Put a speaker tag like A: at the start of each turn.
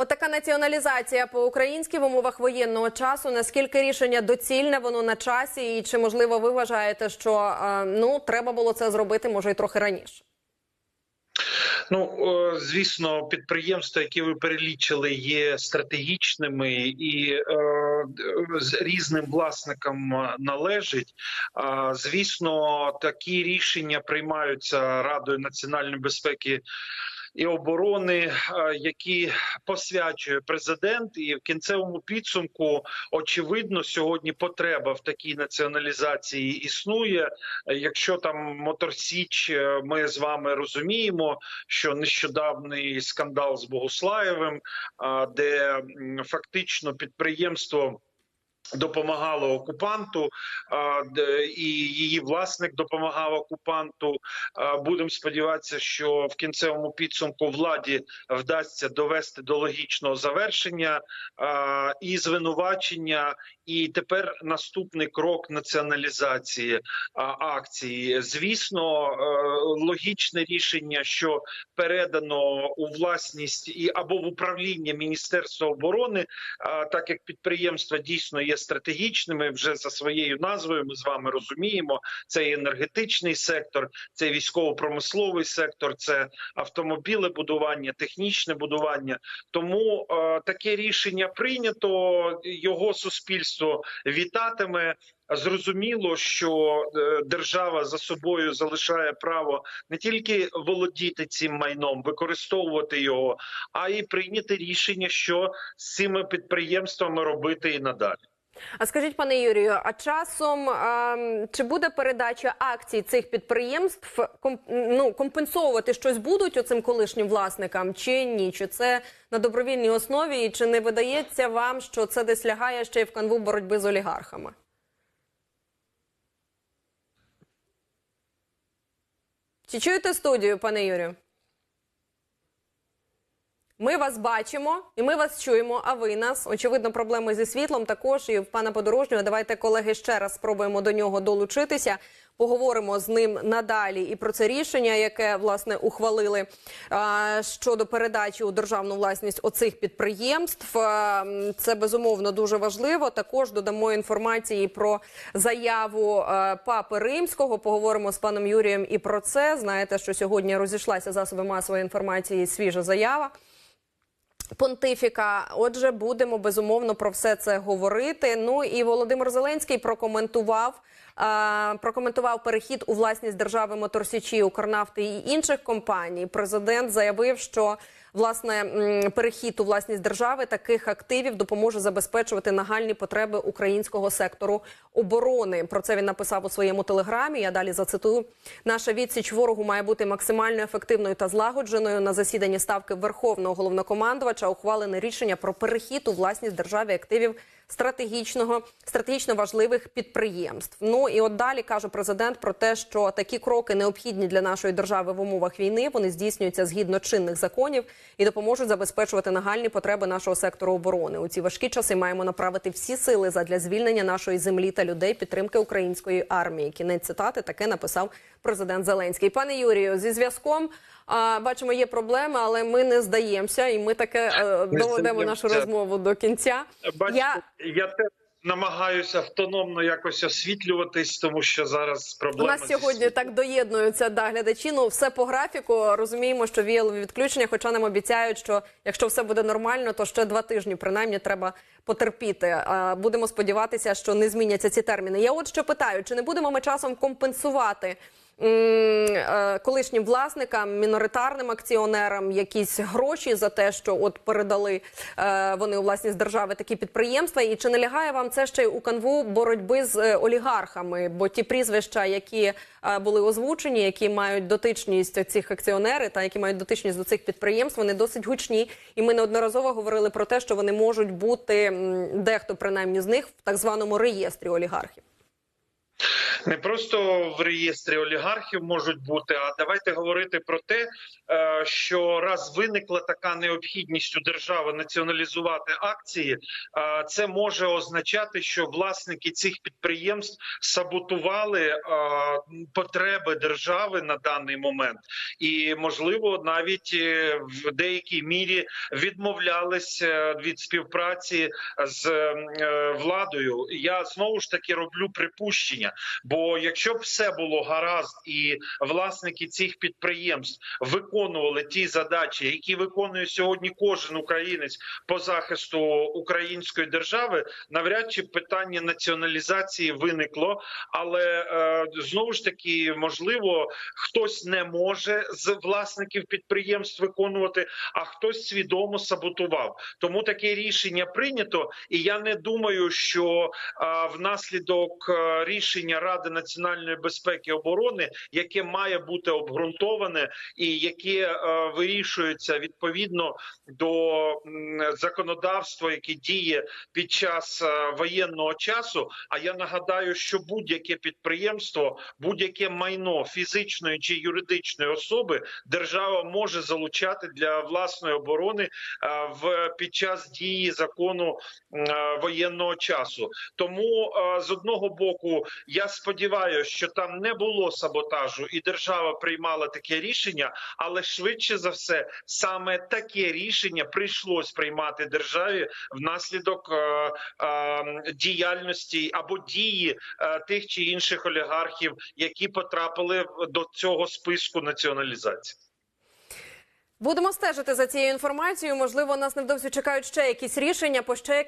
A: Отака націоналізація по-українськи в умовах воєнного часу. Наскільки рішення доцільне, воно на часі, і чи можливо ви вважаєте, що е, ну треба було це зробити, може, і трохи раніше?
B: Ну е, звісно, підприємства, які ви перелічили, є стратегічними і е, з різним власникам належить. А, Звісно, такі рішення приймаються Радою національної безпеки. І оборони, е, які посвячує президент, і в кінцевому підсумку очевидно сьогодні потреба в такій націоналізації існує. Якщо там Мотор Січ, е, ми з вами розуміємо, що нещодавний скандал з Богуслаєвим, де фактично підприємство. Допомагало окупанту, і її власник допомагав окупанту. Будемо сподіватися, що в кінцевому підсумку владі вдасться довести до логічного завершення і звинувачення. І тепер наступний крок націоналізації акції. Звісно, логічне рішення, що передано у власність і або в управління Міністерства оборони, так як підприємства дійсно є стратегічними вже за своєю назвою. Ми з вами розуміємо. Це і енергетичний сектор, це військово-промисловий сектор, це автомобілебудування, технічне будування. Тому е, таке рішення прийнято. Його суспільство вітатиме. Зрозуміло, що е, держава за собою залишає право не тільки володіти цим майном, використовувати його, а й прийняти рішення, що з цими підприємствами робити і надалі.
A: А скажіть, пане Юрію, а часом ем, чи буде передача акцій цих підприємств ком, ну, компенсовувати щось будуть оцим колишнім власникам, чи ні? Чи це на добровільній основі, і чи не видається вам, що це десь лягає ще й в канву боротьби з олігархами? Чи чуєте студію, пане Юрію? Ми вас бачимо і ми вас чуємо. А ви нас очевидно, проблеми зі світлом також. І в пана подорожнього. Давайте колеги ще раз спробуємо до нього долучитися. Поговоримо з ним надалі і про це рішення, яке власне ухвалили щодо передачі у державну власність оцих підприємств. Це безумовно дуже важливо. Також додамо інформації про заяву папи римського. Поговоримо з паном Юрієм і про це. Знаєте, що сьогодні розійшлася засоби масової інформації свіжа заява понтифіка. Отже, будемо безумовно про все це говорити. Ну і Володимир Зеленський прокоментував. Прокоментував перехід у власність держави Моторсічі, Укрнафти і інших компаній. Президент заявив, що власне перехід у власність держави таких активів допоможе забезпечувати нагальні потреби українського сектору оборони. Про це він написав у своєму телеграмі. Я далі зацитую: наша відсіч ворогу має бути максимально ефективною та злагодженою. На засіданні ставки Верховного головнокомандувача ухвалене рішення про перехід у власність держави активів стратегічного стратегічно важливих підприємств. Ну і от далі каже президент про те, що такі кроки необхідні для нашої держави в умовах війни. Вони здійснюються згідно чинних законів і допоможуть забезпечувати нагальні потреби нашого сектору оборони. У ці важкі часи маємо направити всі сили задля звільнення нашої землі та людей, підтримки української армії. Кінець цитати таке написав президент Зеленський. Пане Юрію, зі зв'язком. Бачимо, є проблеми, але ми не здаємося, і ми таке е, доведемо нашу розмову до кінця.
B: Бачите,
A: Я
B: я, теж намагаюся автономно якось освітлюватись, тому що зараз
A: У
B: проблема
A: нас сьогодні так доєднуються да, глядачі. Ну все по графіку. Розуміємо, що віялові відключення, хоча нам обіцяють, що якщо все буде нормально, то ще два тижні принаймні треба потерпіти. Будемо сподіватися, що не зміняться ці терміни. Я от що питаю: чи не будемо ми часом компенсувати? Е, Колишнім власникам, міноритарним акціонерам якісь гроші за те, що от передали е, вони у власність держави такі підприємства, і чи не лягає вам це ще й у канву боротьби з е, олігархами? Бо ті прізвища, які були озвучені, які мають дотичність цих акціонери та які мають дотичність до цих підприємств, вони досить гучні. І ми неодноразово говорили про те, що вони можуть бути дехто принаймні з них в так званому реєстрі олігархів.
B: Не просто в реєстрі олігархів можуть бути, а давайте говорити про те, е, що раз виникла така необхідність у держави націоналізувати акції, е, це може означати, що власники цих підприємств саботували е, потреби держави на даний момент, і можливо навіть в деякій мірі відмовлялися від співпраці з владою. Я знову ж таки роблю припущення. Бо якщо б все було гаразд, і власники цих підприємств виконували ті задачі, які виконує сьогодні кожен українець по захисту української держави, навряд чи питання націоналізації виникло. Але е, знову ж таки, можливо, хтось не може з власників підприємств виконувати, а хтось свідомо саботував. Тому таке рішення прийнято, і я не думаю, що а, внаслідок е, рішення Ради національної безпеки і оборони, яке має бути обґрунтоване і яке е, вирішується відповідно до законодавства, яке діє під час е, воєнного часу. А я нагадаю, що будь-яке підприємство, будь-яке майно фізичної чи юридичної особи держава може залучати для власної оборони е, в під час дії закону воєнного часу. Тому з одного боку я сподіваюся, що там не було саботажу, і держава приймала таке рішення, але швидше за все саме таке рішення прийшлось приймати державі внаслідок е, е, діяльності або дії е, тих чи інших олігархів, які потрапили до цього списку націоналізації.
A: Будемо стежити за цією інформацією. Можливо, нас невдовзі чекають ще якісь рішення по ще